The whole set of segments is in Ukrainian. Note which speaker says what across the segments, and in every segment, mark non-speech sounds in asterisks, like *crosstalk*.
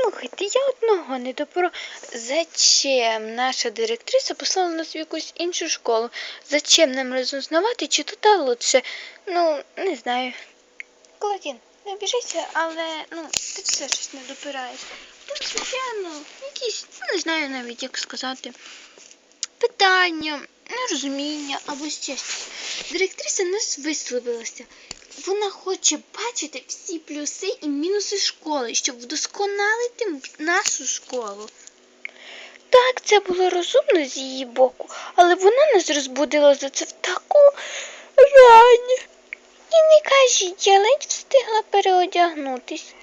Speaker 1: Слухайте, я одного не допро. Зачем наша директриса послала нас в якусь іншу школу? Зачем нам розузнавати, чи тут та лучше? Ну, не знаю. Клодін, не обіжайся, але ну, ти все щось не допираєш. Тут, звичайно, якісь, ну, не знаю навіть, як сказати, питання, нерозуміння або ще щось. Директриса нас висловилася. Вона хоче бачити всі плюси і мінуси школи, щоб вдосконалити нашу школу. Так, це було розумно з її боку, але вона нас розбудила за це в таку рань. І не кажіть, я ледь встигла переодягнутись.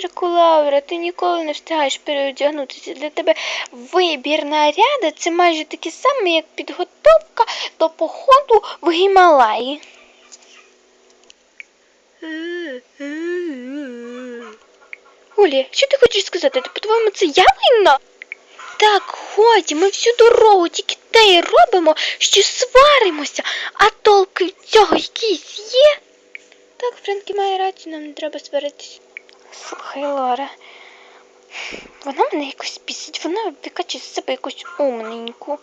Speaker 1: Джакулаура, ти ніколи не встигаєш переодягнутися. Для тебе вибір наряду це майже таке саме, як підготовка до походу в Гімалаї. Олі, що ти хочеш сказати? Ти по-твоєму це я винна? Так, ході, ми всю дорогу тільки те й робимо, що сваримося, а толк від цього якийсь є. Так, Френкі має рацію, нам не треба сваритись. Слухай, Лора, вона мене якось бісить, вона викачує з себе якусь умненьку.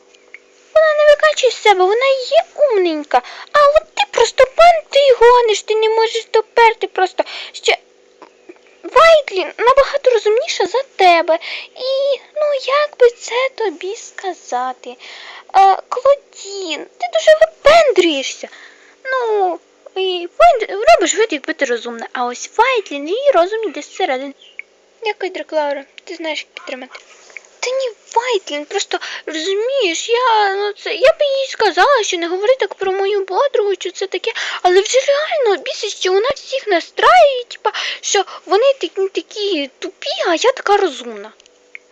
Speaker 1: Вона не викачує з себе, вона є умненька. А от ти просто пан, ти гониш, ти не можеш доперти просто ще. Вайтлін набагато розумніша за тебе. І, ну, як би це тобі сказати? Е, Клодін, ти дуже випендрюєшся. Ну, і робиш вид, якби ти розумна. А ось Вайтлін, її розум десь всередині. Дякую, Драклаура, ти знаєш, як підтримати. Та ні, Вайтлін, просто розумієш, я ну це я б їй сказала, що не говори так про мою подругу, що це таке, але вже реально бісить, що вона всіх настраює, типа, що вони такі, такі тупі, а я така розумна.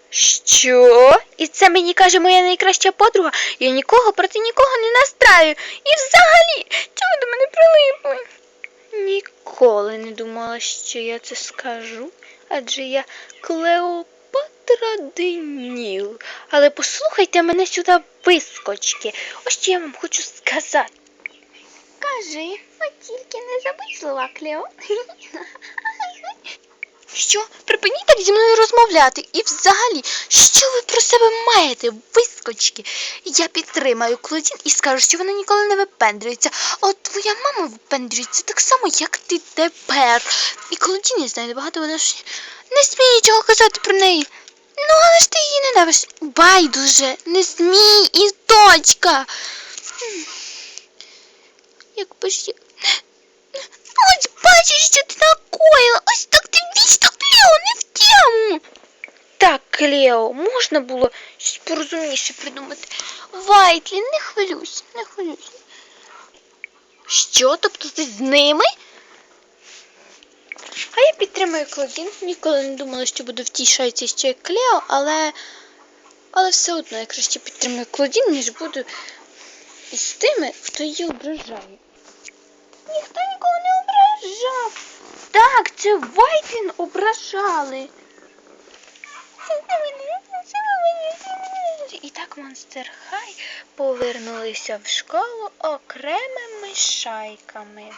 Speaker 1: Що? І це мені каже моя найкраща подруга. Я нікого проти нікого не настраю. І взагалі, чого до мене прилипли? Ніколи не думала, що я це скажу, адже я Клеопатра Деніл. Але послухайте мене сюди, вискочки. Ось що я вам хочу сказати. Кажи, от тільки не забудь слова, Клео. Що? Припиніть так зі мною розмовляти. І взагалі, що ви про себе маєте, вискочки? Я підтримаю Клодін і скажу, що вона ніколи не випендрюється. А от твоя мама випендрюється так само, як ти тепер. І Клодін я знаю набагато вона ж не смій нічого казати про неї. Ну, але ж ти її ненавидиш. Байдуже, не смій і точка. М. Якби. Ось бачиш, що ти накоїла. Ось так ти вічно Клео не в тему. Так, Клео, можна було щось порозумніше придумати. Вайтлі, не хвилюйся, не хвилюйся. Що, тобто ти з ними? Підтримую Клодін. Ніколи не думала, що буду в тій шайці ще як Клео, але. Але все одно я краще підтримую Клодін, ніж буду із тими, хто її ображає. Ніхто нікого не ображав. Так, це Вайтлін ображали. І так Монстер Хай повернулися в школу окремими шайками.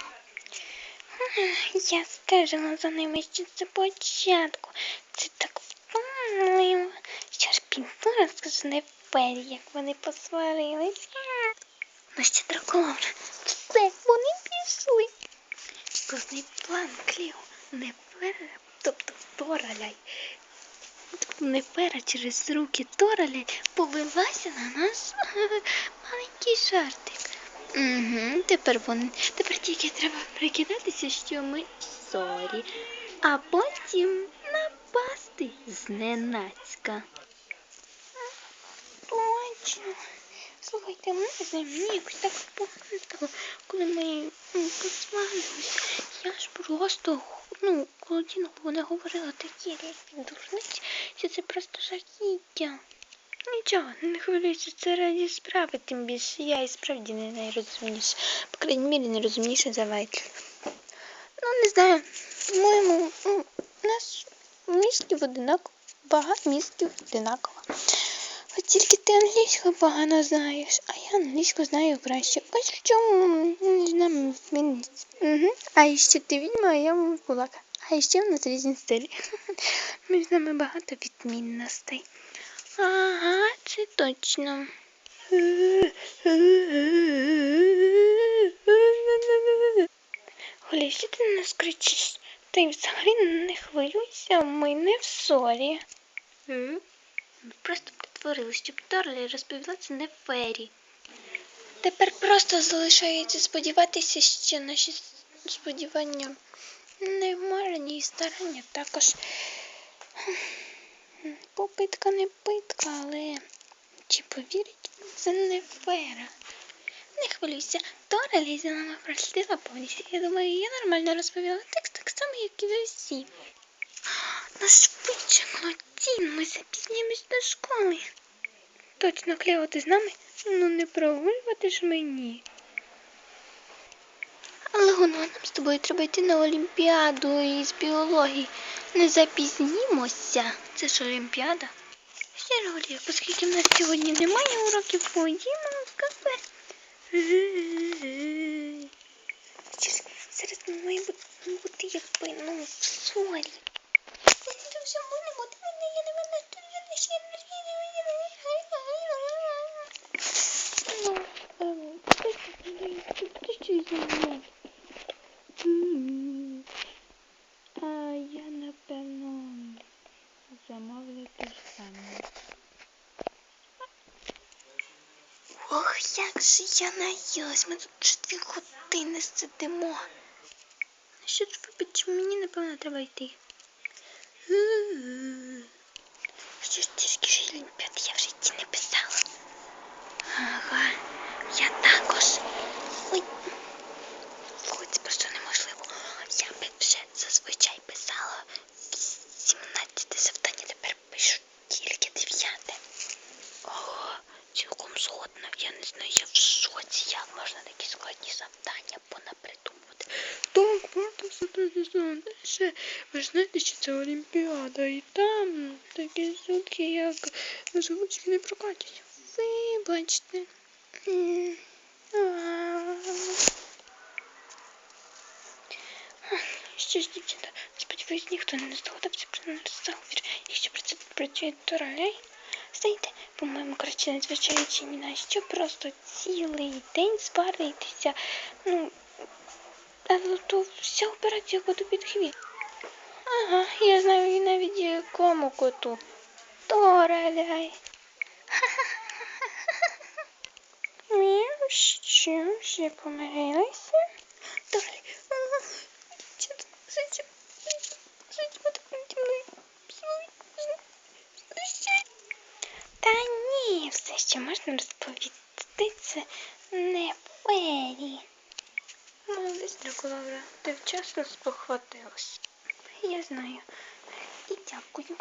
Speaker 1: Я стежила за ними ще з початку. Це так втомливо. Що ж піду розкажу Нефері, як вони посварились. Ну ще драколовна. Все, вони пішли. Складний план, Кліо. Нефера, тобто Тораляй. Тобто Нефера через руки Тораляй повелася на нас маленький жартик. Угу, тепер вони. Тепер тільки треба прикидатися, що ми в ссорі, а потім напасти зненацька. Точно. Слухайте, ми не мені якось так погано коли ми посварилися. Я ж просто, ну, коли вона говорила такі різні дурниці, що це просто жахіття. Нічого, не хвилюйся, це раді справи, тим більше я і справді не найрозумніша. По крайній мірі, не розумніша за Вайтлі. Ну, не знаю, по-моєму, ну, у нас в одинаково, багато містів одинаково. От тільки ти англійську погано знаєш, а я англійську знаю краще. Ось в чому нами він. Угу. А ще ти відьма, а я кулак. А ще в нас різні стилі. *laughs* Між нами багато відмінностей. Ага, це точно. Оля, що ти на нас кричиш? Й взагалі не хвилюйся, ми не в ссорі. Ми просто притворились, щоб Торлі розповіла це не Фері. Тепер просто залишається сподіватися, що наші сподівання не вмарені і старання також. Попитка не питка, але чи повірить це не фера? Не хвилюйся, Тора лізе нами повністю. Я думаю, я нормально розповіла текст так само, як і ви всі. Ну швидше, Клотін, ми запізніємось до школи. Точно, Клео, ти з нами? Ну не прогулювати ж мені. Але воно нам з тобою треба йти на Олімпіаду із біології. Не запізнімося. Це ж Олімпіада. Ж Олія, оскільки в нас сьогодні немає уроків, поїдемо в кафе. Зараз не має бути, якби, ну, в ссорі. Це все можна бути, але я не мене Ну, ем, ти що, ти що зі мною? М, А я, напевно, замовлю те ж саме. Ох, як же я наїлась, ми тут вже дві години сидимо. Ну що ж вибач, мені, напевно, треба йти. Що ж трішки ж Олімпіад я в житті не писала. Ага, я також. Ой. Ой, це просто неможливо. Я би вже зазвичай писала 17 завдання, тепер пишу тільки 9. Ого, цілком згодна. Я не знаю, я в шоці, як можна такі складні завдання понапридумувати. Так, можна все Ще ви ж знаєте, що це Олімпіада, і там такі сутки, як озвучки не прокатять. Вибачте. Що ж, дівчата, сподіваюсь, ніхто не здогадався про наш заговір. Якщо про це працює то ролей, знаєте, по-моєму, краще не звичаючи ні на що, просто цілий день сваритися. Ну, але то вся операція коту під хвіст. Ага, я знаю і навіть якому коту. Тораляй. *laughs* Мяу, що, вже помирилися? Мною? Та ні, все ще можна розповісти. Це не фері. Молодець, Дракулавра, ти вчасно спохватилась. Я знаю. І дякую.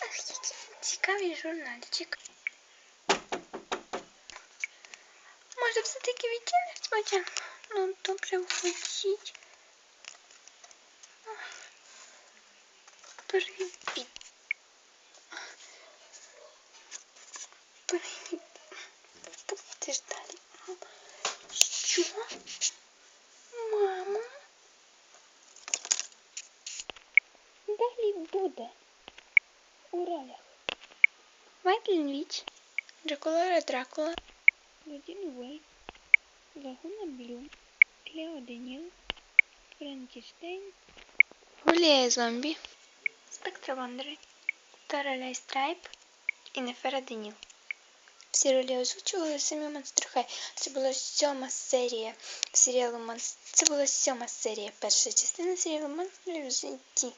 Speaker 1: Ах, який цікавий журнальчик. Може, все-таки відтягнеш спочатку? Ну, добре, входіть. Привіт. Привіт. Далі буде. У ролях. Майклін Віч, Дракулара Дракула, Лодін Уейт, Лагуна Блю, Клео Деніл, Франкенштейн, Гулія Зомбі, Спектра Вондери, Тораляй Страйп і Нефера Деніл. Всі ролі озвучували самі монстри Це була сьома серія серіалу Монстр. Це була сьома серія, перша частина серіалу Монстри в житті.